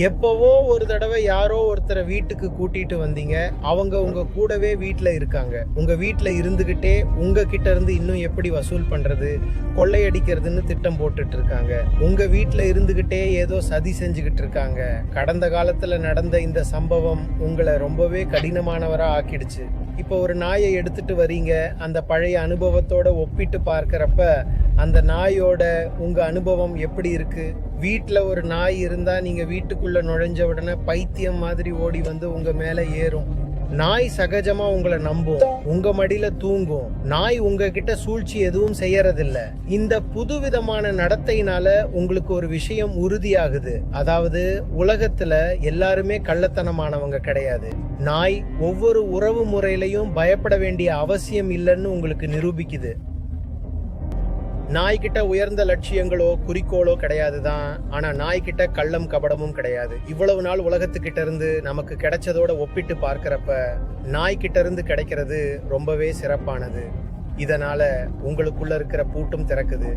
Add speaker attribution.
Speaker 1: எப்போவோ ஒரு தடவை யாரோ ஒருத்தரை வீட்டுக்கு கூட்டிட்டு வந்தீங்க. அவங்க உங்க கூடவே வீட்டில் இருக்காங்க. உங்க வீட்டில் இருந்துகிட்டே உங்க கிட்ட இருந்து இன்னும் எப்படி வசூல் பண்றது கொள்ளையடிக்கிறதுன்னு திட்டம் போட்டுட்டு இருக்காங்க உங்க வீட்டில் இருந்துகிட்டே ஏதோ சதி செஞ்சுக்கிட்டு இருக்காங்க. கடந்த காலத்துல நடந்த இந்த சம்பவம் உங்களை ரொம்பவே கடினமானவரா ஆக்கிடுச்சு. இப்போ ஒரு நாயை எடுத்துட்டு வரீங்க. அந்த பழைய அனுபவத்தோட ஒப்பிட்டு பார்க்கிறப்ப அந்த நாயோட உங்கள் அனுபவம் எப்படி இருக்குது வீட்டில் ஒரு நாய் இருந்தால் நீங்கள் வீட்டுக்குள்ளே நுழைஞ்ச உடனே பைத்தியம் மாதிரி ஓடி வந்து உங்கள் மேலே ஏறும். நாய் சகஜமா உங்களை நம்பும். உங்க மடியில தூங்கும். நாய் உங்ககிட்ட சூழ்ச்சி எதுவும் செய்யறதில்ல. இந்த புதுவிதமான நடத்தையினால உங்களுக்கு ஒரு விஷயம் உறுதியாகுது. அதாவது உலகத்துல எல்லாருமே கள்ளத்தனமானவங்க கிடையாது. நாய் ஒவ்வொரு உறவு முறையிலையும் பயப்பட வேண்டிய அவசியம் இல்லைன்னு உங்களுக்கு நிரூபிக்குது. நாய்கிட்ட உயர்ந்த லட்சியங்களோ குறிக்கோளோ கிடையாது தான் ஆனால் நாய்கிட்ட கள்ளம் கபடமும் கிடையாது. இவ்வளவு நாள் உலகத்துக்கிட்ட இருந்து நமக்கு கிடைச்சதோட ஒப்பிட்டு பார்க்குறப்ப நாய்கிட்ட இருந்து கிடைக்கிறது ரொம்பவே சிறப்பானது. இதனால உங்களுக்குள்ள இருக்கிற பூட்டும் திறக்குது.